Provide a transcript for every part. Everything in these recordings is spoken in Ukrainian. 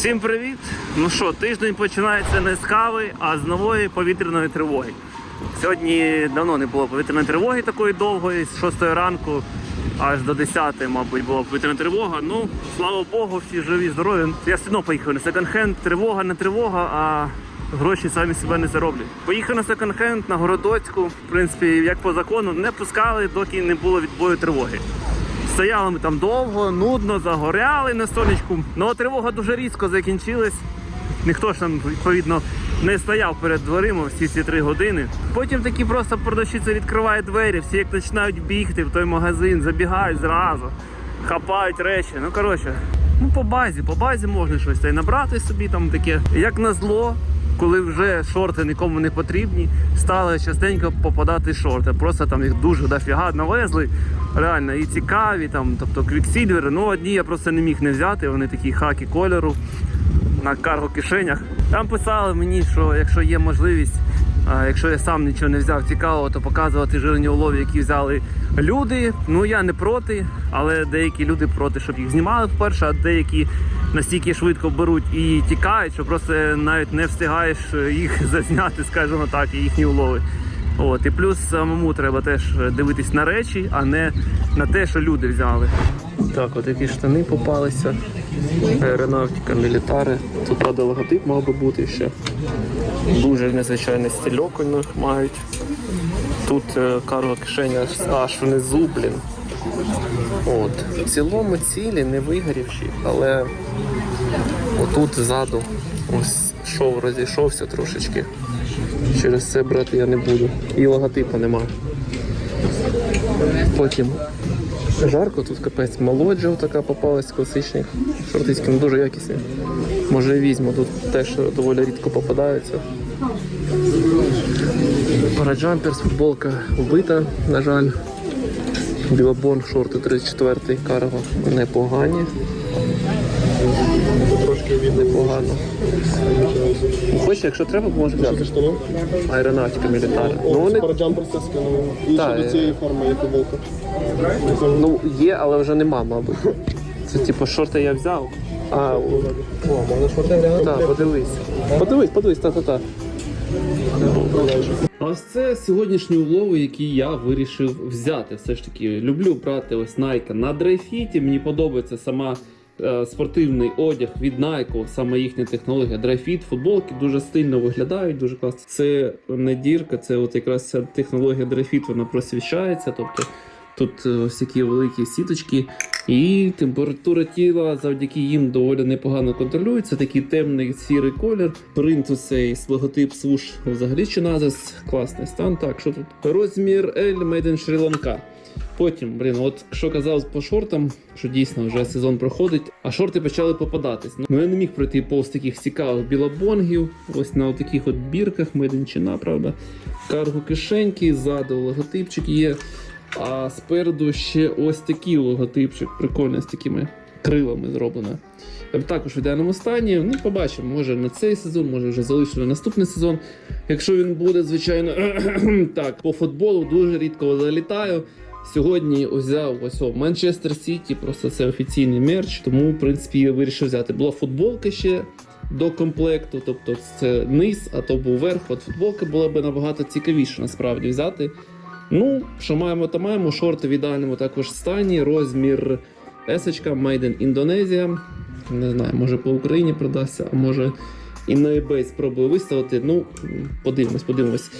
Всім привіт! Ну що, тиждень починається не з кави, а з нової повітряної тривоги. Сьогодні давно не було повітряної тривоги такої довгої, з 6 ранку аж до 10, мабуть, була повітряна тривога. Ну, слава Богу, всі живі, здорові. Я все одно поїхав на секонд-хенд. Тривога, не тривога, а гроші самі себе не зароблять. Поїхав на секонд-хенд на Городоцьку. В принципі, як по закону, не пускали, доки не було відбою тривоги. Стояли ми там довго, нудно, загоряли на сонечку. Ну а тривога дуже різко закінчилась. Ніхто ж там, відповідно, не стояв перед дверима всі ці три години. Потім такі просто продавщиця відкриває двері, всі як починають бігти в той магазин, забігають зразу, хапають речі. Ну коротше, ну по базі, по базі можна щось та й набрати собі там таке. Як назло, коли вже шорти нікому не потрібні, стали частенько попадати шорти. Просто там їх дуже дофіга навезли. Реально і цікаві, там, тобто квіксільвери. Ну одні я просто не міг не взяти, вони такі хакі кольору на карго кишенях. Там писали мені, що якщо є можливість, а якщо я сам нічого не взяв цікавого, то показувати жирні улови, які взяли люди. Ну я не проти, але деякі люди проти, щоб їх знімали вперше, а деякі настільки швидко беруть і тікають, що просто навіть не встигаєш їх зазняти, скажімо так, і їхні улови. От, і плюс самому треба теж дивитись на речі, а не на те, що люди взяли. Так, от які штани попалися. Аеронавтика, мілітари. Тут правда логотип мав би бути ще. Дуже незвичайний стильок у них мають. Тут е, карго кишеня аж внизу, блін. От. В цілому цілі не вигорівші, але отут ззаду ось шов розійшовся трошечки. Через це брати я не буду. І логотипу нема. Потім жарко, тут капець молоджа така попалась класичних. Шортицькі, ну дуже якісні. Може візьму, тут теж доволі рідко попадаються. Параджамперс, футболка вбита, на жаль. Білобон, шорти 34 карго. Непогані. Трошки від непогано. Хочеш, якщо треба, може взяти. Аеронавтика мілітарна. Ну вони Параджампер це скинув. І ще е. до цієї форми є футболка. ну, є, але вже нема, мабуть. Це типу шорти я взяв. А, О, можна шорти глянути? так, подивись. Подивись, подивись, та-та-та. А ось це сьогоднішні улови, які я вирішив взяти. Все ж таки, люблю брати ось Nike на дрейфіті. Мені подобається сама е, спортивний одяг від Nike, саме їхня технологія. Дрейфіт, футболки дуже стильно виглядають, дуже класно. Це не дірка, це от якраз ця технологія дрейфіт, вона просвіщається. Тобто тут е, ось такі великі сіточки. І температура тіла завдяки їм доволі непогано контролюється. Такий темний сірий колір. Принт цей логотип свуш взагалі чи назис. Класний стан. Так, що тут? Розмір L Made in Sri Lanka. Потім, блін, от що казав по шортам, що дійсно вже сезон проходить, а шорти почали попадатись. Ну я не міг пройти повз таких цікавих білобонгів. Ось на таких от бірках меденчина, правда. Карго кишеньки, ззаду логотипчик є. А спереду ще ось такий логотипчик, прикольно з такими крилами зроблено. Також в ідеальному стані. Ну, побачимо, може на цей сезон, може вже залишимо на наступний сезон. Якщо він буде, звичайно, так, по футболу дуже рідко залітаю. Сьогодні взяв ось о, Манчестер Сіті, просто це офіційний мерч, тому в принципі я вирішив взяти. Була футболка ще до комплекту, тобто це низ, а то був верх. От футболка була б набагато цікавіше насправді взяти. Ну, що маємо, то маємо. Шорти в ідеальному також стані. Розмір есочка Made in Indonesia. Не знаю, може по Україні продасться, а може і на eBay спробую виставити. Ну, подивимось, подивимось.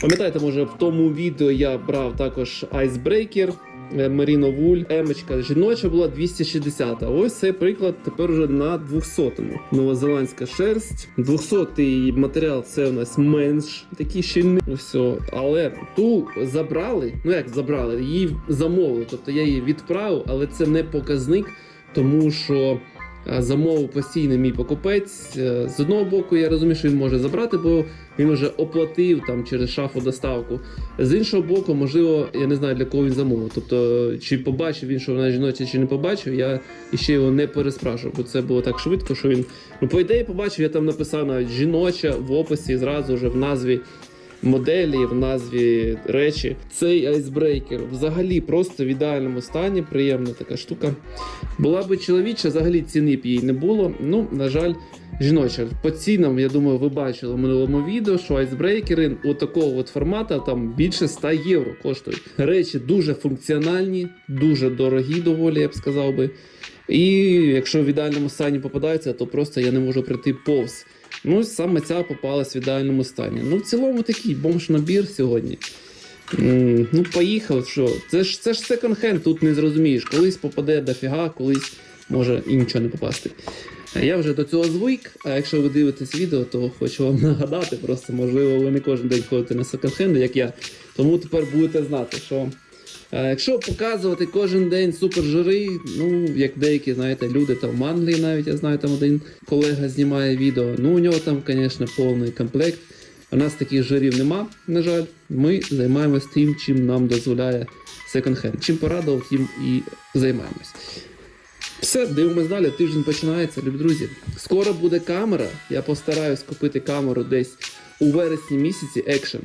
Пам'ятаєте, може, в тому відео я брав також Icebreaker, е, Вуль, емочка жіноча була 260. А ось цей приклад тепер уже на 200-му. Новозеландська шерсть. 200-й матеріал це у нас менш такий щільний. Все. Але ту забрали. Ну як забрали? Її замовили. Тобто я її відправив, але це не показник, тому що. Е, Замовив постійно мій покупець. Е, З одного боку, я розумію, що він може забрати, бо він вже оплатив там через шафу доставку. З іншого боку, можливо, я не знаю для кого він замовив. Тобто, чи побачив він, що вона жіноча, чи не побачив, я ще його не переспрашував, бо це було так швидко, що він. Ну, по ідеї, побачив, я там написав навіть жіноча в описі, зразу вже в назві моделі, в назві речі. Цей айсбрейкер взагалі просто в ідеальному стані, приємна така штука. Була би чоловіча, взагалі ціни б їй не було. Ну, на жаль, жіноча. По цінам, я думаю, ви бачили в минулому відео, що айсбрейкери у такого от формату там більше 100 євро коштують. Речі дуже функціональні, дуже дорогі, доволі, я б сказав би. І якщо в ідеальному стані попадається, то просто я не можу прийти повз. Ну, саме ця попалась в ідеальному стані. Ну, в цілому такий бомж-набір сьогодні. Ну, поїхав, що? Це ж це ж секонд-хенд, тут не зрозумієш. Колись попаде дофіга, колись може і нічого не попасти. Я вже до цього звик, а якщо ви дивитесь відео, то хочу вам нагадати, просто можливо, ви не кожен день ходите на секонд-хенди, як я. Тому тепер будете знати, що якщо показувати кожен день супержири, ну як деякі, знаєте, люди там в Англії навіть я знаю, там один колега знімає відео. Ну у нього там, звісно, повний комплект. У нас таких жирів нема, на жаль. Ми займаємось тим, чим нам дозволяє секонд-хенд. Чим порадував, тим і займаємось. Все, дивимось далі. Тиждень починається, любі друзі. Скоро буде камера. Я постараюсь купити камеру десь у вересні місяці екшен.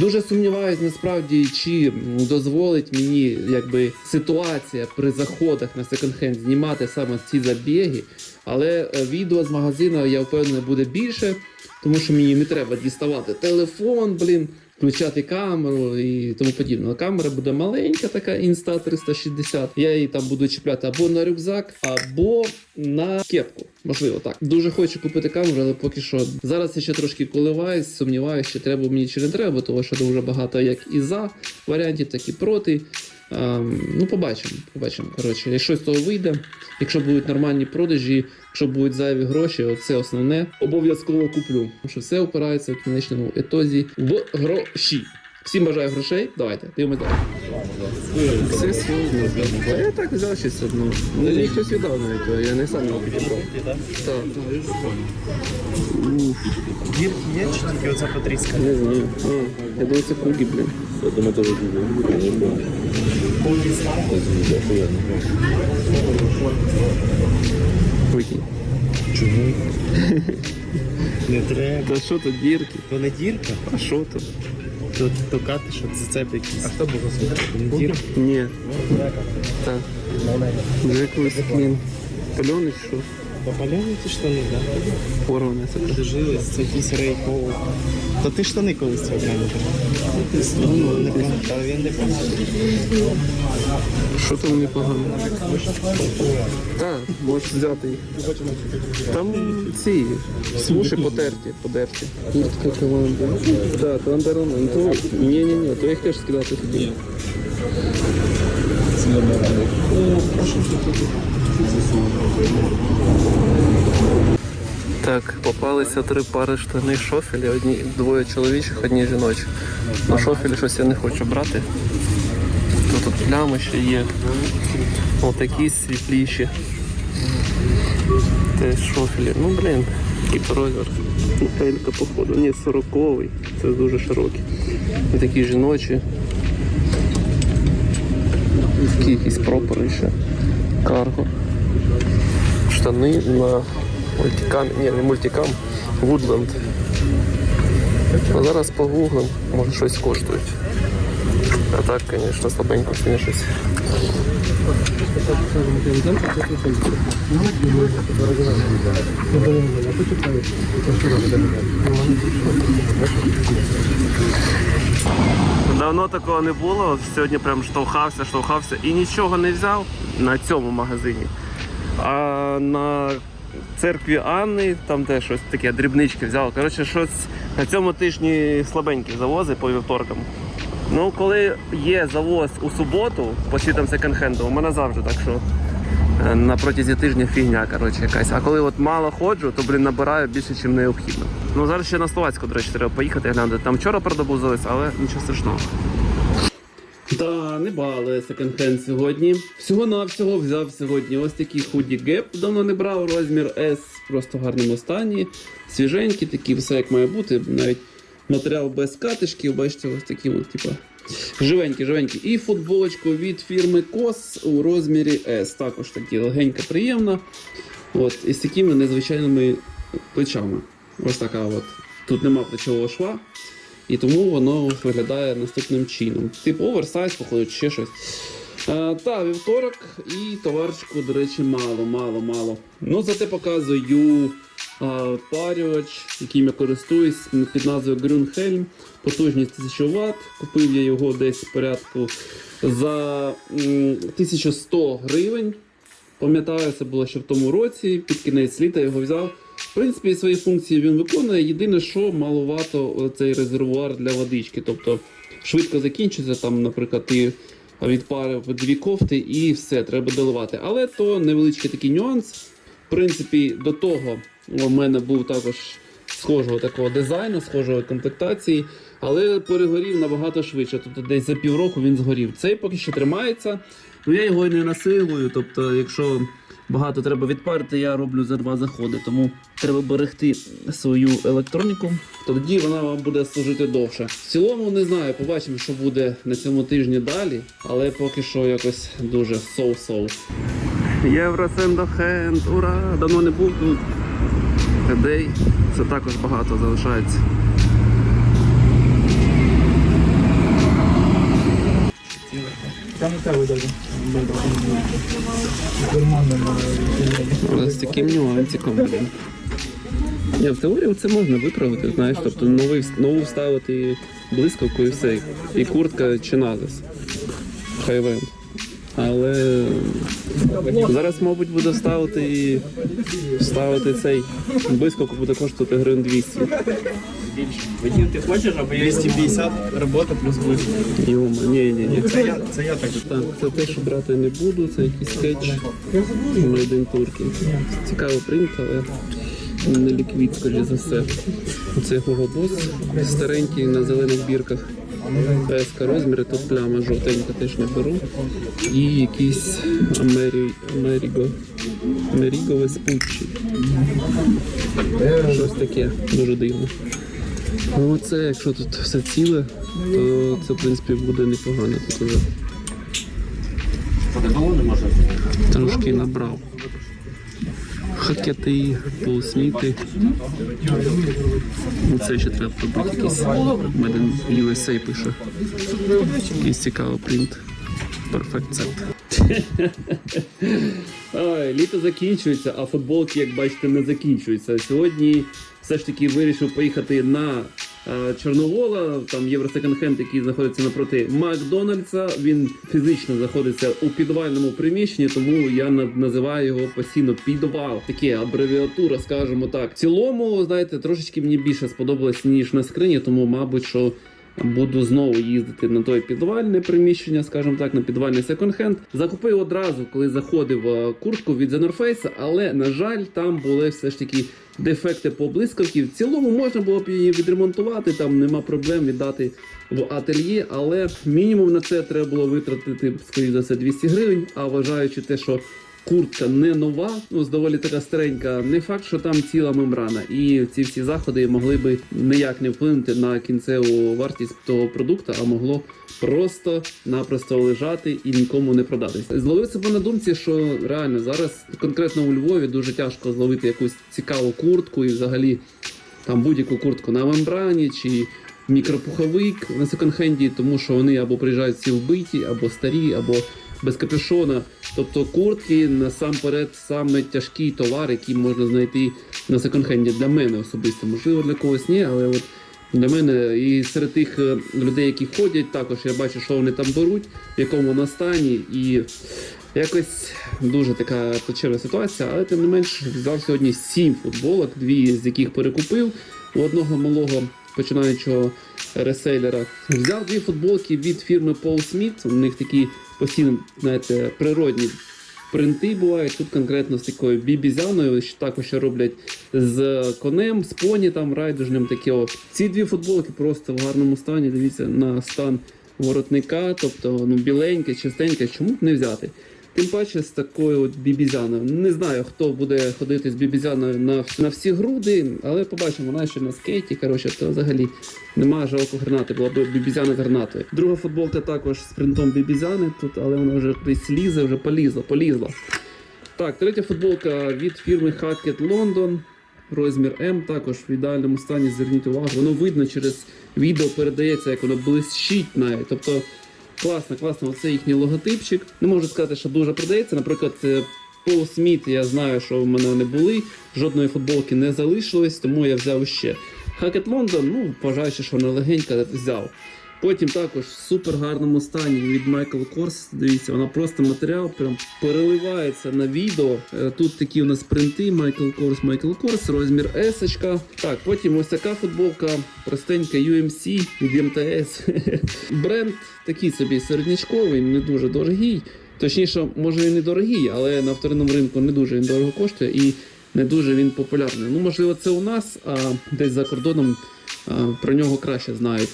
Дуже сумніваюсь насправді, чи дозволить мені якби ситуація при заходах на секонд-хенд знімати саме ці забіги. Але е, відео з магазину я впевнений буде більше, тому що мені не треба діставати телефон, блін, включати камеру і тому подібне. Камера буде маленька, така Insta 360. Я її там буду чіпляти або на рюкзак, або на кепку. Можливо, так. Дуже хочу купити камеру, але поки що зараз я ще трошки коливаюсь, сумніваюся, чи треба мені чи не треба, тому що дуже багато як і за варіантів, так і проти. Ем, ну, побачимо. Побачимо. Коротше, якщо з того вийде, якщо будуть нормальні продажі, якщо будуть зайві гроші, оце основне, обов'язково куплю. Тому що все опирається в кінечному етозі в гроші. Всім бажаю грошей. Давайте, дивимося далі. Все сьогодні. А я так взяв щось одну. Мені хтось віддав навіть, я не сам його підібрав. Так. Дірки є чи тільки оця потріска? не знаю. А, я думаю, це круги, блін. Я думаю, теж буде. Викинь. Чому? Не треба. Та що тут дірки? То не дірка, А що тут? то, то кати, що зацеп якийсь. А хто був дірка? Ні. Так. Вже якийсь клін. Пальоний що? Попаляні ті штани, так? Порване це. Дожились, це якийсь рейков. То ти штани колись цього глянути. Ну, не пам'ятаю, він не пам'ятаю. Що там непогано? Так, можеш взяти їх. Там ці смуші потерті, подерті. Куртка команда. Так, то андерон. То, ні, ні, ні, то їх теж скидати хотів. Так, попалися три пари штани шофелі, одні двоє чоловічих, одні жіночі. На шофелі щось я не хочу брати. Тут, тут плями ще є. Отакі світліші. Теж шофелі. Ну блін, який розмір. Ну, Елька, походу. Ні, сороковий. Це дуже широкий. І такі жіночі. Такі якісь пропори ще. Карго. Штани на мультикам. Ні, не мультикам. Woodland. А зараз погуглим, може щось коштують. А так, звісно, слабенько сьогодні щось. Давно такого не було. Сьогодні прям штовхався, штовхався і нічого не взяв на цьому магазині. А на церкві Анни там теж щось таке дрібнички взяв. Коротше, щось на цьому тижні слабенькі завози по вівторкам. Ну, коли є завоз у суботу по світам секонд-хенду, у мене завжди так, що е, на протязі тижня фігня, коротше, якась. А коли от мало ходжу, то блін набираю більше, ніж необхідно. Ну зараз ще на Словацьку, до речі, треба поїхати глянути. Там вчора продобузились, але нічого страшного. Та не бали секонд-хенд сьогодні. Всього навсього взяв сьогодні ось такий худі геп. Давно не брав розмір S, просто в гарному стані. Свіженькі, такі, все як має бути. Навіть матеріал без катишків, бачите, ось такі от, типа. Живенькі, живенькі. І футболочку від фірми COS у розмірі S. Також такі легенька, приємна. От, і з такими незвичайними плечами. Ось така от. Тут нема плечового шва. І тому воно виглядає наступним чином. Типу оверсайз, походу, чи ще щось. Е, та, вівторок і товаришку, до речі, мало, мало, мало. Ну, зате показую е, парювач, яким я користуюсь під назвою Grünhelm. Потужність 1000 Вт. Купив я його десь порядку за 1100 гривень. Пам'ятаю, це було ще в тому році, під кінець літа його взяв. В принципі, свої функції він виконує. Єдине, що маловато цей резервуар для водички. Тобто швидко закінчиться, там, наприклад, ти відпарив дві кофти і все, треба доливати. Але то невеличкий такий нюанс. В принципі, до того у мене був також схожого такого дизайну, схожої комплектації, але перегорів набагато швидше. Тобто десь за півроку він згорів. Цей поки що тримається. Ну я його і не насилую. Тобто, якщо багато треба відпарити, я роблю за два заходи. Тому треба берегти свою електроніку. Тоді вона вам буде служити довше. В цілому не знаю, побачимо, що буде на цьому тижні далі, але поки що якось дуже соу-соу. Євросендохенд, ура! Давно не був тут. Людей це також багато залишається. Там тебе даже. Але з таким нюансиком, блін. Ні, в теорії це можна виправити, знаєш, тобто новий, нову вставити блискавку і все. І куртка чи назис. Хайвенд. Але зараз, мабуть, буду ставити і ставити цей блискавку буде коштувати гривень 200. Вадим, ти хочеш, аби 250 робота плюс близько? Йома, ні, ні, ні. Це я, це я так. Так, це те, що брати не буду, це якийсь скетч in Turkey. Цікавий принт, але не ліквід, скоріше за все. Це Hugo Boss, старенький на зелених бірках. ПСК розміри, тут пляма жовтенька теж не беру. І якийсь Амері... Амеріго. Амеріго Веспуччі. Щось таке дуже дивно. Ну це, якщо тут все ціле, то це в принципі буде непогано тут уже. Трошки набрав. Хакети, полусміти. Ну, Це ще треба пробити якийсь Меден USA пише. Якийсь цікавий принт. Ой, літо закінчується, а футболки, як бачите, не закінчуються. Сьогодні все ж таки вирішив поїхати на Чорновола, там Євросеконд-хенд, який знаходиться напроти Макдональдса. Він фізично знаходиться у підвальному приміщенні, тому я на- називаю його постійно підвал. Таке абревіатура, скажімо так. В цілому, знаєте, трошечки мені більше сподобалось, ніж на скрині, тому, мабуть, що. Буду знову їздити на той підвальне приміщення, скажімо так, на підвальний секонд-хенд. Закупив одразу, коли заходив е, куртку від The North Face, але на жаль, там були все ж таки дефекти по блискавці. В цілому можна було б її відремонтувати, там нема проблем віддати в ательє, але мінімум на це треба було витратити, скоріш за все, 200 гривень. А вважаючи те, що куртка не нова, ну з доволі така старенька. Не факт, що там ціла мембрана, і ці всі заходи могли би ніяк не вплинути на кінцеву вартість того продукту, а могло просто-напросто лежати і нікому не продатися. Зловив себе на думці, що реально зараз конкретно у Львові дуже тяжко зловити якусь цікаву куртку і взагалі там будь-яку куртку на мембрані чи мікропуховик на секонд-хенді, тому що вони або приїжджають всі вбиті, або старі, або без капюшона. Тобто куртки насамперед саме тяжкий товар, який можна знайти на секонд-хенді для мене особисто. Можливо, для когось ні, але от для мене і серед тих е, людей, які ходять, також я бачу, що вони там беруть, в якому вона стані, і якось дуже така плачевна ситуація, але тим не менш взяв сьогодні сім футболок, дві з яких перекупив у одного малого починаючого ресейлера. Взяв дві футболки від фірми Paul Smith. У них такі постійно, знаєте, природні принти бувають. Тут конкретно з такою бібізяною, що також роблять з конем, з поні там райдужним таке. Ці дві футболки просто в гарному стані. Дивіться на стан воротника, тобто ну, біленьке, чистеньке, чому б не взяти? Тим паче з такою от бібізяною. Не знаю, хто буде ходити з бібізяною на, на всі груди, але побачимо, вона ще на скейті. Коротше, то взагалі нема жалко гранати, була б бібізяна гранатою. Друга футболка також з принтом бібізяни тут, але вона вже десь лізе, вже полізла, полізла. Так, третя футболка від фірми Hackett London. розмір М, також в ідеальному стані. Зверніть увагу, воно видно через відео передається, як воно блищить навіть. Тобто класно, класно. Оце їхній логотипчик. Не можу сказати, що дуже продається. Наприклад, е, Пол Сміт, я знаю, що в мене не були. Жодної футболки не залишилось, тому я взяв ще. Хакет Лондон, ну, вважаючи, що вона легенька, взяв. Потім також в супер гарному стані від Michael Kors. Дивіться, вона просто матеріал прям переливається на відео. Е, Тут такі у нас принти Michael Kors, Michael Kors, розмір S. Так, потім ось така футболка, простенька UMC від МТС. Бренд такий собі середнячковий, не дуже дорогий. Точніше, може і не дорогий, але на вторинному ринку не дуже він дорого коштує і не дуже він популярний. Ну, можливо, це у нас, а десь за кордоном а, про нього краще знають.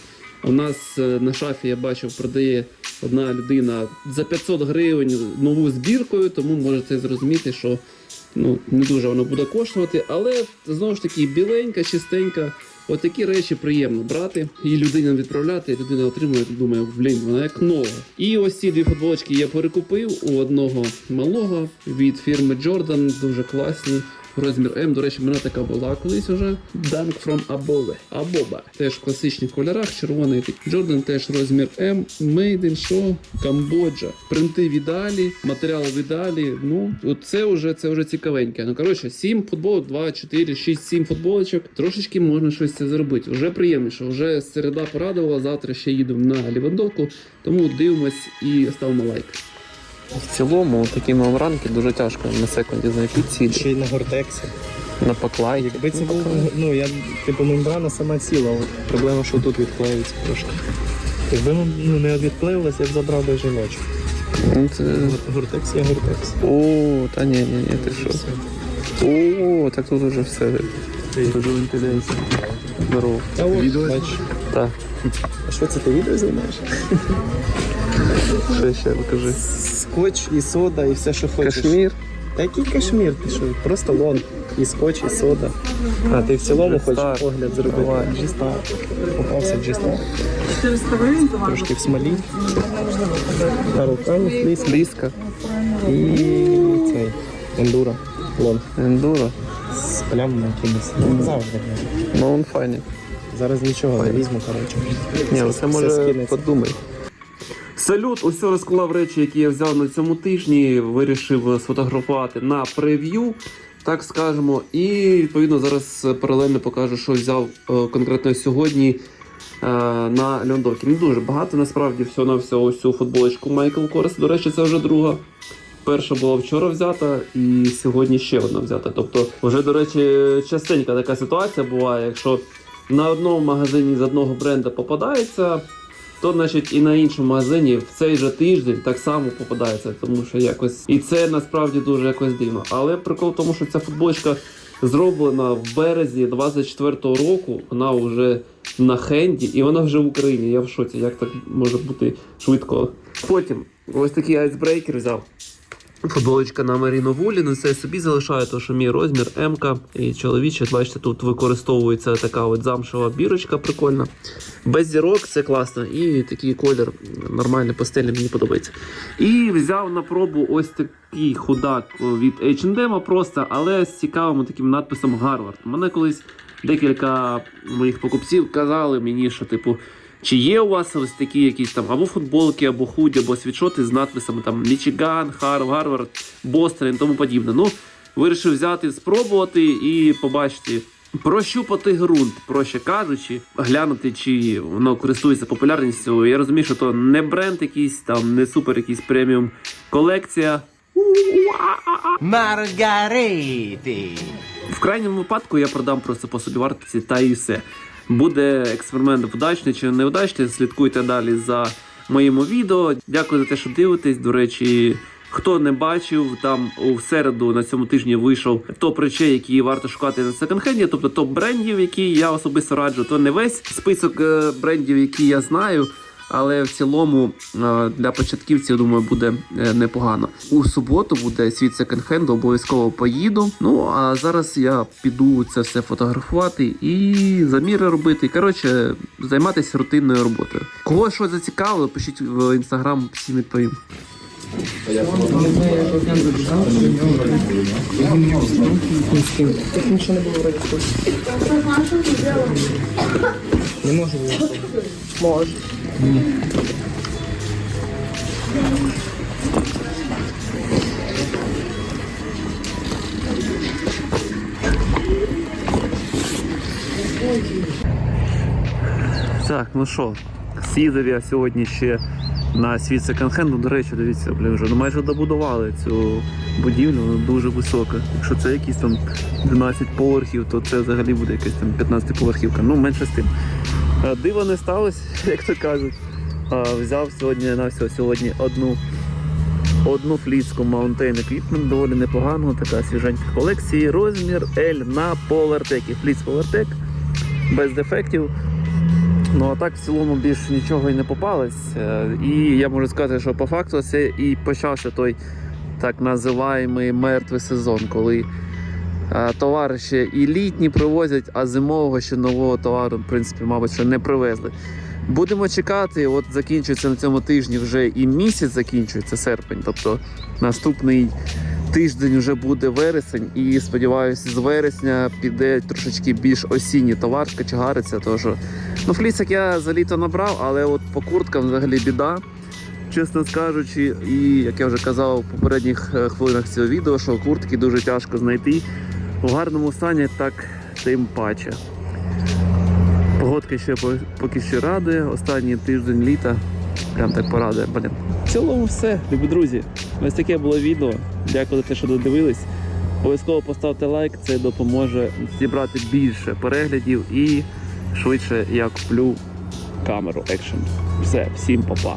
У нас е, на шафі я бачив, продає одна людина за 500 гривень нову збіркою, тому можете зрозуміти, що ну, не дуже воно буде коштувати. Але знову ж таки, біленька, чистенька. Отакі речі приємно брати і людинам відправляти, і людина отримує, думає, блін, вона як нова. І ось ці дві футболочки я перекупив у одного малого від фірми Jordan, дуже класні. Розмір М, до речі, мене така була колись уже. Dunk from Above. Above. Теж в класичних кольорах, червоний такий. Теж розмір М. Made in що? Камбоджа. Принти в ідеалі, матеріал в ідеалі. Ну, це вже це вже цікавеньке. Ну коротше, 7 футболок, 2, 4, 6, 7 футболочок. Трошечки можна щось це зробити. Вже приємніше. Вже середа порадувала. Завтра ще їдемо на Лівандовку. Тому дивимось і ставимо лайк. В цілому, такі меморанки дуже тяжко на секунді знайти цілі. Ще й на гортексі. На поклай. Якби це був, ну я типу мембрана сама ціла, от проблема, що тут відклеюється трошки. Якби ну, не відклеїлась, я б забрав би жіночок. Ну, це... Гортекс є гортекс. О, та ні, ні, ні, ти що? О, так тут уже все. Здорово. А от, бач. Так, А що це ти відео знімаєш? що ще покажи. Скотч і сода, і все, що хочеш. Кашмір. Та який кашмір? Ти що? Просто лон. І скотч, і сода. А ти в цілому хочеш огляд зробити? G-Star. Попався G-Star. Трошки в смолі. На рукаві фліс. Близько. І цей. Ендуро. Лон. Ендуро. З плямами якимось. Завжди. Ну, він файний. Зараз нічого не візьму, коротше. Ні, Все- це все може скинеться. подумай. Салют, ось розклав речі, які я взяв на цьому тижні. Вирішив сфотографувати на прев'ю, так скажемо. І відповідно зараз паралельно покажу, що взяв е, конкретно сьогодні е, на льондокі. Не дуже багато, насправді, всього на всього ось цю футболочку Майкл Корс. До речі, це вже друга. Перша була вчора взята, і сьогодні ще одна взята. Тобто, вже, до речі, частенька така ситуація буває, якщо на одному магазині з одного бренда попадається, то значить і на іншому магазині в цей же тиждень так само попадається, тому що якось і це насправді дуже якось дивно. Але прикол в тому, що ця футболочка зроблена в березні 24-го року. Вона вже на хенді, і вона вже в Україні. Я в шоці, як так може бути швидко. Потім ось такий айсбрейкер взяв. Футболочка на Маріно Вулі, ну собі залишаю, тому що мій розмір М і чоловіче, бачите, тут використовується така от замшева бірочка прикольна. Без зірок це класно. І такий колір нормальний пастельний, мені подобається. І взяв на пробу ось такий худак від H&M просто, але з цікавим таким надписом Гарвард. Мене колись декілька моїх покупців казали мені, що типу. Чи є у вас ось такі якісь там або футболки, або худі, або світшоти з надписами там Мічиган, Харв, Гарвард, Бостон і тому подібне. Ну, вирішив взяти, спробувати і побачити, прощупати ґрунт, проще кажучи, глянути, чи воно користується популярністю. Я розумію, що то не бренд якийсь там, не супер якийсь преміум колекція. Маргарити. В крайньому випадку я продам просто по собі вартості та і все. Буде експеримент вдачний чи невдачний. Слідкуйте далі за моїм відео. Дякую за те, що дивитесь. До речі, хто не бачив, там у середу на цьому тижні вийшов топ речей, які варто шукати на секонд-хенді, тобто топ брендів, які я особисто раджу. То не весь список е, брендів, які я знаю. Але в цілому е, для початківців, думаю, буде е, непогано. У суботу буде світ секонд-хенду, обов'язково поїду. Ну а зараз я піду це все фотографувати і заміри робити. Коротше, займатися рутинною роботою. Кого що зацікавило, пишіть в інстаграм, всім відповім. Тут нічого не було вроді. Не може. Може. Так, ну що, сідав я сьогодні ще на світ секонд-хенд. Ну, До речі, дивіться, блін, вже ну, майже добудували цю будівлю, вона дуже висока. Якщо це якісь там 12 поверхів, то це взагалі буде якась там 15 поверхівка. Ну, менше з тим. Е, Диво не сталося, як то кажуть. Взяв сьогодні на все сьогодні одну. Одну фліцьку Mountain Equipment, доволі непогану, така свіженька колекції. Розмір L на Polartec. Фліц Polartec без дефектів. Ну а так в цілому більш нічого і не попалось. Е, І я можу сказати, що по факту це і почався той так називаємий мертвий сезон, коли е, товари ще і літні привозять, а зимового ще нового товару, в принципі, мабуть, що не привезли. Будемо чекати, от закінчується на цьому тижні вже і місяць закінчується серпень, тобто наступний тиждень вже буде вересень, і сподіваюся, з вересня піде трошечки більш осінній товар, качегариться, що Ну, флісик я за літо набрав, але от по курткам взагалі біда. Чесно скажучи, і як я вже казав в попередніх е, хвилинах цього відео, що куртки дуже тяжко знайти. В гарному стані так тим паче. Погодка ще поки що радує. Останній тиждень літа. Прям так порадує. Блін. В цілому все, любі друзі. Ось таке було відео. Дякую за те, що додивились. Обов'язково поставте лайк, це допоможе зібрати більше переглядів і швидше я куплю камеру екшн. Все, всім па-па.